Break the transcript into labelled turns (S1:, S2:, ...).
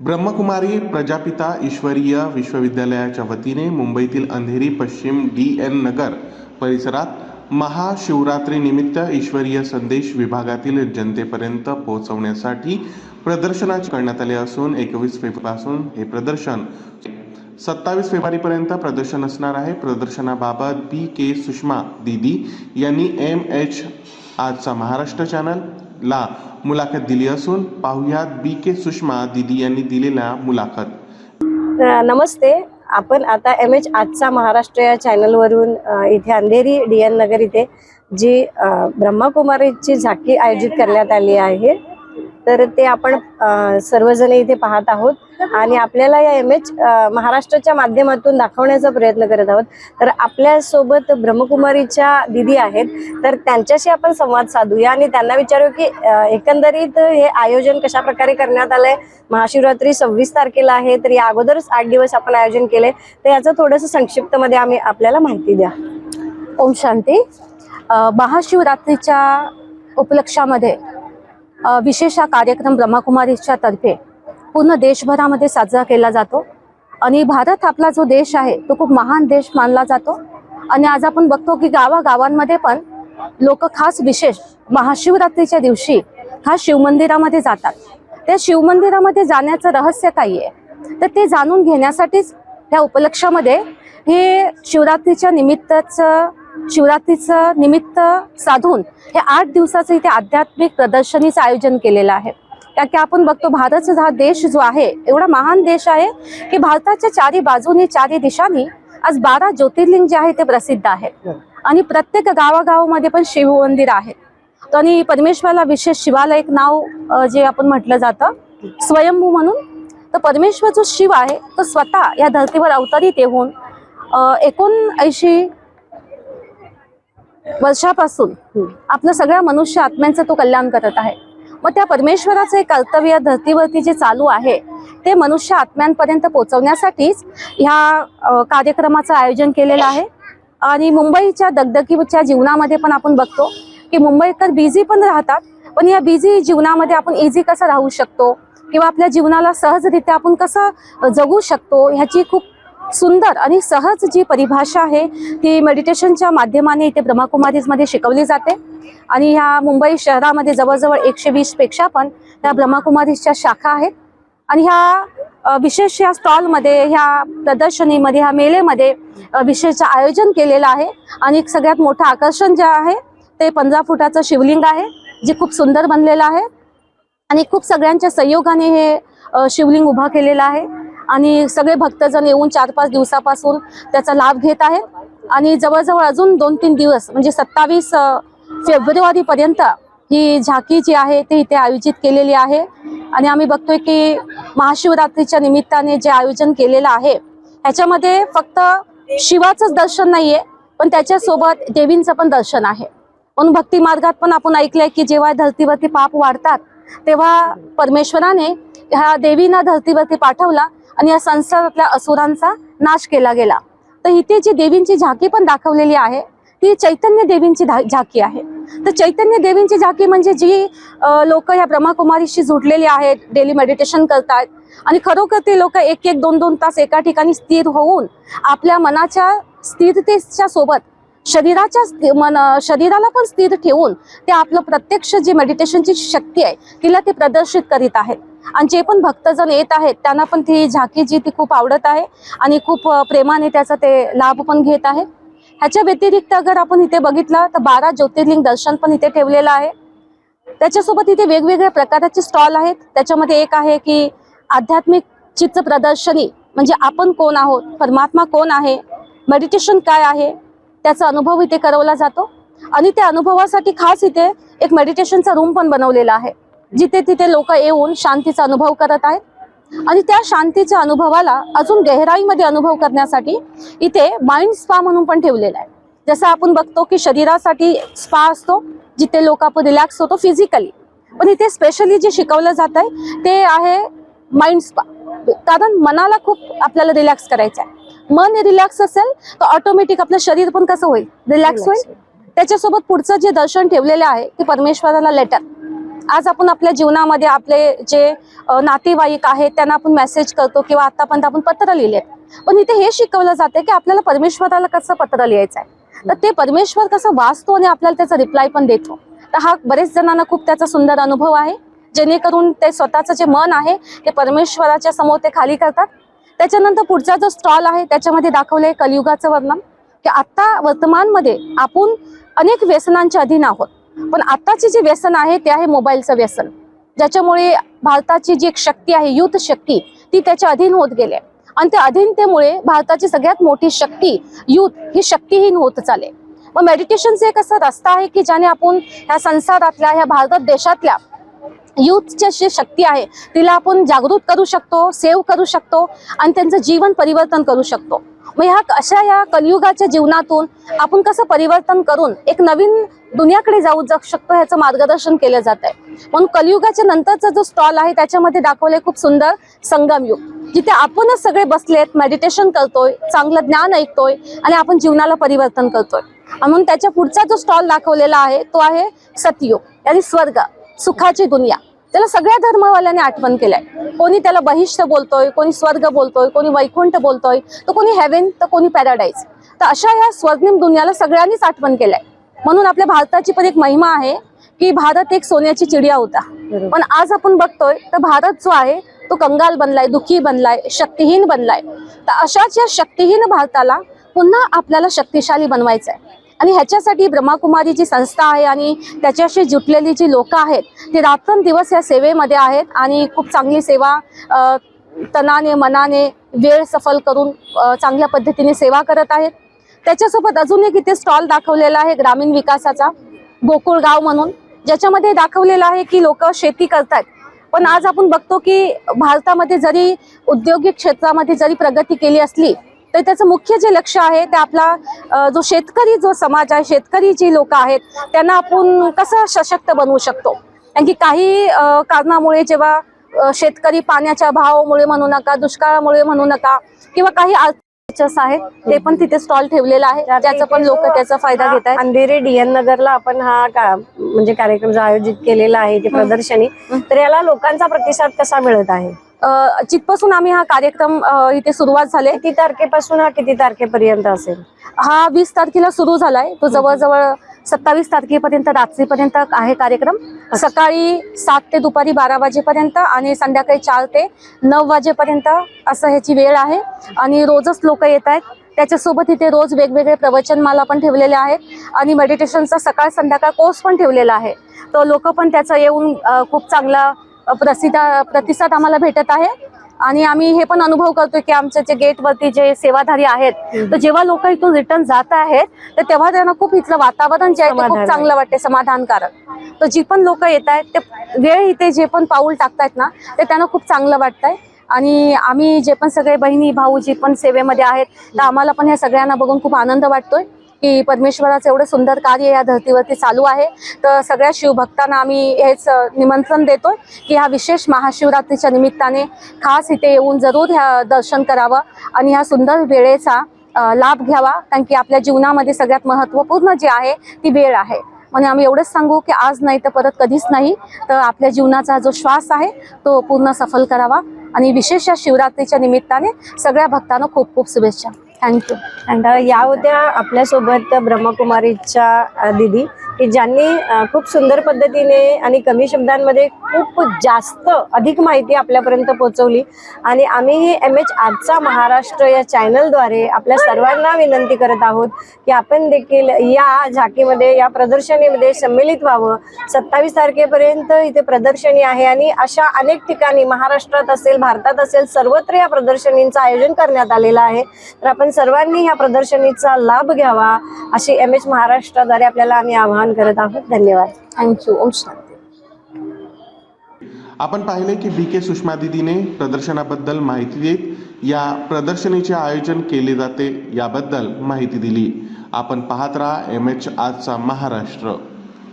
S1: ब्रह्मकुमारी प्रजापिता ईश्वरीय विश्वविद्यालयाच्या वतीने मुंबईतील अंधेरी पश्चिम डी एन नगर परिसरात महाशिवरात्रीनिमित्त ईश्वरीय संदेश विभागातील जनतेपर्यंत पोहोचवण्यासाठी प्रदर्शनाचे करण्यात आले असून एकवीस फेब्रुवारीपासून हे प्रदर्शन सत्तावीस फेब्रुवारीपर्यंत प्रदर्शन असणार आहे. प्रदर्शनाबाबत बी के सुषमा दिदी यांनी एम एच आजचा महाराष्ट्र चॅनल ला मुलाखत दिली असून पाहुयात बी के सुषमा दिदी यांनी दिलेल्या मुलाखत.
S2: नमस्ते. आपण आता एम एच आजचा महाराष्ट्र या चॅनलवरून इथे अंधेरी डी एन नगर इथे जी ब्रह्माकुमारीची झाकी आयोजित करण्यात आली आहे. तर ते आपण सर्वजण इथे पाहत आहोत. आणि आपल्याला या एम एच महाराष्ट्राच्या माध्यमातून दाखवण्याचा प्रयत्न करत आहोत. तर आपल्यासोबत ब्रह्मकुमारीच्या दिदी आहेत. तर त्यांच्याशी आपण संवाद साधूया आणि त्यांना विचारू की एकंदरीत हे आयोजन कशा प्रकारे करण्यात आलंय? महाशिवरात्री सव्वीस तारखेला आहे तर या अगोदरच आठ दिवस आपण आयोजन केले तर याचं थोडंसं संक्षिप्त मध्ये आम्ही आपल्याला माहिती द्या.
S3: ओम शांती. महाशिवरात्रीच्या उपलक्षामध्ये विशेष हा कार्यक्रम ब्रह्मकुमारीच्या तर्फे पूर्ण देशभरामध्ये साजरा केला जातो. आणि भारत आपला जो देश आहे तो खूप महान देश मानला जातो. आणि आज आपण बघतो की गावागावांमध्ये पण लोक खास विशेष महाशिवरात्रीच्या दिवशी खास शिवमंदिरामध्ये जातात. त्या शिवमंदिरामध्ये जाण्याचं रहस्य काही आहे? तर ते जाणून घेण्यासाठीच त्या उपलक्षामध्ये हे शिवरात्रीच्या निमित्ताचं शिवरात्रीचं निमित्त साधून हे आठ दिवसाचं इथे आध्यात्मिक प्रदर्शनीचं आयोजन केलेलं आहे. का की आपण बघतो भारत हा देश जो आहे एवढा महान देश आहे की भारताच्या चारी बाजूनी चारी दिशांनी आज बारा ज्योतिर्लिंग जे आहे ते प्रसिद्ध आहे. आणि प्रत्येक गावागावामध्ये पण शिवमंदिर आहे. आणि परमेश्वरला विशेष शिवाला एक नाव जे आपण म्हटलं जातं स्वयंभू म्हणून. तर परमेश्वर जो शिव आहे तो स्वतः या धर्तीवर अवतरित येऊन एकोणऐंशी वर्षापासून आपलं सगळ्या मनुष्य आत्म्यांचं तो कल्याण करत आहे. मग त्या परमेश्वराचं कर्तव्य धर्तीवरती जे चालू आहे ते मनुष्य आत्म्यांपर्यंत पोहोचवण्यासाठीच ह्या कार्यक्रमाचं आयोजन केलेलं आहे. आणि मुंबईच्या दगदगीच्या जीवनामध्ये पण आपण बघतो की मुंबईकर बिझी पण राहतात पण या बिझी जीवनामध्ये आपण इझी कसं राहू शकतो? किंवा आपल्या जीवनाला सहजरित्या आपण कसं जगू शकतो? ह्याची खूप सुंदर आणि सहज जी परिभाषा आहे ती मेडिटेशनच्या माध्यमाने इथे ब्रह्मकुमारीजमध्ये शिकवली जाते. आणि ह्या मुंबई शहरामध्ये जवळजवळ एकशे वीसपेक्षा पण त्या ब्रह्मकुमारीजच्या शाखा आहेत. आणि ह्या विशेष या स्टॉलमध्ये ह्या प्रदर्शनीमध्ये ह्या मेलेमध्ये विशेष आयोजन केलेलं आहे. आणि एक सगळ्यात मोठं आकर्षण जे आहे ते पंधरा फुटाचं शिवलिंग आहे जे खूप सुंदर बनलेलं आहे. आणि खूप सगळ्यांच्या संयोगाने हे शिवलिंग उभा केलेलं आहे. आणि सगळे भक्तजण येऊन चार पाच दिवसापासून त्याचा लाभ घेत आहेत. आणि जवळजवळ अजून दोन तीन दिवस म्हणजे सत्तावीस फेब्रुवारीपर्यंत ही झाकी जी आहे ती इथे आयोजित केलेली आहे. आणि आम्ही बघतोय की महाशिवरात्रीच्या निमित्ताने जे आयोजन केलेलं आहे ह्याच्यामध्ये फक्त शिवाचंच दर्शन नाहीये पण त्याच्यासोबत देवींचं पण दर्शन आहे. म्हणून भक्ती मार्गात पण आपण ऐकलंय की जेव्हा धर्तीवरती पाप वाढतात तेव्हा परमेश्वराने ह्या देवींना धर्तीवरती पाठवला आणि या संसारातल्या असुरांचा नाश केला गेला. तर इथे जी देवींची झाकी पण दाखवलेली आहे ती चैतन्य देवींची झाकी आहे. तर चैतन्य देवींची झाकी म्हणजे जी लोक ह्या ब्रह्मकुमारीशी जुडलेली आहेत डेली मेडिटेशन करतात आणि खरोखर ते लोक एक एक दोन दोन तास एका ठिकाणी स्थिर होऊन आपल्या मनाच्या स्थिरतेच्या सोबत शरीराच्या मन शरीराला पण स्थिर ठेवून ते आपलं प्रत्यक्ष जी मेडिटेशनची शक्ती आहे तिला ते प्रदर्शित करीत आहेत. आणि जे पण भक्तजण येत आहेत त्यांना पण ती झाकी जी ती खूप आवडत आहे आणि खूप प्रेमाने त्याचा ते लाभ पण घेत आहे. ह्याच्या व्यतिरिक्त अगर आपण इथे बघितलं तर बारा ज्योतिर्लिंग दर्शन पण इथे ठेवलेलं आहे. त्याच्यासोबत इथे वेगवेगळ्या प्रकाराचे स्टॉल आहेत. त्याच्यामध्ये एक आहे की आध्यात्मिक चित्र प्रदर्शनी म्हणजे आपण कोण आहोत? परमात्मा कोण आहे? मेडिटेशन काय आहे? त्याचा अनुभव इथे करवला जातो. आणि त्या अनुभवासाठी खास इथे एक मेडिटेशनचा रूम पण बनवलेला आहे. जिथे तिथे लोक येऊन शांतीचा अनुभव करत आहेत. आणि त्या शांतीच्या अनुभवाला अजून गहराईमध्ये अनुभव करण्यासाठी इथे माइंड स्पा म्हणून पण ठेवलेला आहे. जसं आपण बघतो की शरीरासाठी स्पा असतो जिथे लोक आपण रिलॅक्स होतो फिजिकली पण इथे स्पेशली जे शिकवलं जात आहे ते आहे माइंड स्पा कारण मनाला खूप आपल्याला रिलॅक्स करायचं आहे मन रिलॅक्स असेल तर ऑटोमॅटिक आपलं शरीर पण कसं होईल? रिलॅक्स होईल. त्याच्यासोबत पुढचं जे दर्शन ठेवलेलं आहे ते परमेश्वराला लेटर आज आपण आपल्या जीवनामध्ये आपले जे नातेवाईक आहेत त्यांना आपण मेसेज करतो किंवा आतापर्यंत आपण पत्र लिहिले. पण इथे हे शिकवलं जाते की आपल्याला परमेश्वराला कसं पत्र लिहायचं आहे तर ते परमेश्वर कसं वाचतो आणि आपल्याला त्याचा रिप्लाय पण देतो. तर हा बरेच जणांना खूप त्याचा सुंदर अनुभव आहे. जेणेकरून ते स्वतःचं जे मन आहे ते परमेश्वराच्या समोर ते खाली करतात. त्याच्यानंतर पुढचा जो स्टॉल आहे त्याच्यामध्ये दाखवलंय कलियुगाचं वर्णन की आत्ता वर्तमानमध्ये आपण अनेक व्यसनांच्या अधीन आहोत. पण आत्ताचे जे व्यसन आहे ते आहे मोबाईलचं व्यसन. ज्याच्यामुळे भारताची जी एक शक्ती आहे युथ शक्ती ती त्याच्या अधीन होत गेली आहे. आणि त्या अधीनतेमुळे भारताची सगळ्यात मोठी शक्ती युथ ही शक्तीहीन होत चालेल मग मेडिटेशनचा एक असा रस्ता आहे की ज्याने आपण ह्या संसारातल्या ह्या भारत देशातल्या युथची जी शक्ती आहे तिला आपण जागृत करू शकतो सेव्ह करू शकतो आणि त्यांचं जीवन परिवर्तन करू शकतो. मग ह्या अशा या कलियुगाच्या जीवनातून आपण कसं परिवर्तन करून एक नवीन दुनियाकडे जाऊ जाऊ शकतो ह्याचं मार्गदर्शन केलं जात आहे. म्हणून कलियुगाच्या नंतरचा जो स्टॉल आहे त्याच्यामध्ये दाखवले खूप सुंदर संगम युग. जिथे आपणच सगळे बसलेत मेडिटेशन करतोय चांगलं ज्ञान ऐकतोय आणि आपण जीवनाला परिवर्तन करतोय. म्हणून त्याच्या पुढचा जो स्टॉल दाखवलेला आहे तो आहे सतयुग आणि स्वर्ग सुखाची दुनिया. त्याला सगळ्या धर्मवाल्यांनी आठवण केलंय. कोणी त्याला बहिष्ठ बोलतोय कोणी स्वर्ग बोलतोय कोणी वैकुंठ बोलतोय तर कोणी हेवन तर कोणी पॅराडाईज तर अशा या स्वर्णिम दुनियाला सगळ्यांनीच आठवण केलंय. म्हणून आपल्या भारताची पण एक महिमा आहे की भारत एक सोन्याची चिडिया होता. पण आज आपण बघतोय तर भारत जो आहे तो कंगाल बनलाय दुःखी बनलाय शक्तिहीन बनलाय. तर अशाच या शक्तिहीन भारताला पुन्हा आपल्याला शक्तिशाली बनवायचं आहे आणि ह्याच्यासाठी ब्रह्माकुमारी जी संस्था आहे आणि त्याच्याशी जुटलेली जी लोक आहेत ती रात्रंदिवस या सेवेमध्ये आहेत आणि खूप चांगली सेवा तनाने मनाने वेळ सफल करून चांगल्या पद्धतीने सेवा करत आहेत. त्याच्यासोबत अजून एक इथे स्टॉल दाखवलेला आहे ग्रामीण विकासाचा गोकुळ गाव म्हणून. ज्याच्यामध्ये दाखवलेलं आहे की लोक शेती करतात पण आज आपण बघतो की भारतामध्ये जरी औद्योगिक क्षेत्रामध्ये जरी प्रगती केली असली तर त्याचं मुख्य जे लक्ष आहे ते आपला जो शेतकरी जो समाज आहे शेतकरी जी लोक आहेत त्यांना आपण कसं सशक्त बनवू शकतो? कारण की काही कारणामुळे जेव्हा शेतकरी पाण्याच्या भावामुळे म्हणू नका दुष्काळामुळे म्हणू नका किंवा काही ते पण तिथे स्टॉल ठेवलेला आहे. ज्याचा पण लोक त्याचा फायदा घेत आहेत.
S2: अंधेरी डीएन नगरला आपण हा का म्हणजे कार्यक्रम जो आयोजित केलेला आहे ती प्रदर्शनी तर याला लोकांचा प्रतिसाद कसा मिळत आहे?
S3: जिथपासून आम्ही हा कार्यक्रम इथे सुरुवात झाले
S2: किती तारखेपासून हा किती तारखेपर्यंत असेल?
S3: हा वीस तारखेला सुरू झालाय. तो जवळजवळ सत्तावीस तारखेपर्यंत रात्रीपर्यंत आहे कार्यक्रम. सकाळी सात ते दुपारी बारा वाजेपर्यंत आणि संध्याकाळी चार ते नऊ वाजेपर्यंत असं ह्याची वेळ आहे. आणि रोजच लोक येत आहेत. त्याच्यासोबत इथे रोज वेगवेगळे प्रवचनमाला पण ठेवलेले आहेत. आणि मेडिटेशनचा सकाळ संध्याकाळ कोर्स पण ठेवलेला आहे. तर लोक पण त्याचा येऊन खूप चांगला प्रसिद्ध प्रतिसाद आम्हाला भेटत आहे. आणि आम्ही हे पण अनुभव करतोय की आमच्या जे गेटवरती जे सेवाधारी आहेत तर जेव्हा लोक इथून रिटर्न जात आहेत तर तेव्हा त्यांना खूप इथलं वातावरण जे आहे ते खूप
S2: समाधान
S3: चांगलं वाटते समाधानकारक. तर जी पण लोक येत आहेत ते वेळ इथे जे पण पाऊल टाकतायत ना ते त्यांना खूप चांगलं वाटतंय. आणि आम्ही जे पण सगळे बहिणी भाऊ जे पण सेवेमध्ये आहेत तर आम्हाला पण ह्या सगळ्यांना बघून खूप आनंद वाटतोय. की परमेश्वराचं एवढं सुंदर कार्य या धर्तीवरती चालू आहे. तर सगळ्या शिवभक्तांना आम्ही हेच निमंत्रण देतोय की ह्या विशेष महाशिवरात्रीच्या निमित्ताने खास इथे येऊन जरूर ह्या दर्शन करावं आणि ह्या सुंदर वेळेचा लाभ घ्यावा. कारण की आपल्या जीवनामध्ये सगळ्यात महत्त्वपूर्ण जे आहे ती वेळ आहे. म्हणजे आम्ही एवढंच सांगू की आज नाही तर परत कधीच नाही. तर आपल्या जीवनाचा जो श्वास आहे तो पूर्ण सफल करावा. आणि विशेष या शिवरात्रीच्या निमित्ताने सगळ्या भक्तांना खूप खूप शुभेच्छा. थँक्यू
S2: अँड uh, या होत्या आपल्यासोबत ब्रह्मकुमारीच्या दिदी. की ज्यांनी खूप सुंदर पद्धतीने आणि कमी शब्दांमध्ये खूप जास्त अधिक माहिती आपल्यापर्यंत पोहोचवली. आणि आम्ही एम एच आजचा महाराष्ट्र या चॅनलद्वारे आपल्या सर्वांना विनंती करत आहोत की आपण देखील या झाकीमध्ये या प्रदर्शनीमध्ये सम्मिलित व्हावं. सत्तावीस तारखेपर्यंत इथे प्रदर्शनी आहे आणि अशा अनेक ठिकाणी महाराष्ट्रात असेल भारतात असेल सर्वत्र या प्रदर्शनींचं आयोजन करण्यात आलेलं आहे. तर आपण सर्वांनी या प्रदर्शनीचा लाभ घ्यावा. अशी एम एच महाराष्ट्राद्वारे आपल्याला आम्ही आवाहन करत आहोत. धन्यवाद.
S3: थँक्यू ओम शांती.
S1: आपण पाहिले की बी के सुषमा दिदीने प्रदर्शनाबद्दल माहिती देत या प्रदर्शनीचे आयोजन केले जाते याबद्दल माहिती दिली. आपण पाहत राहा एम एच आजचा महाराष्ट्र.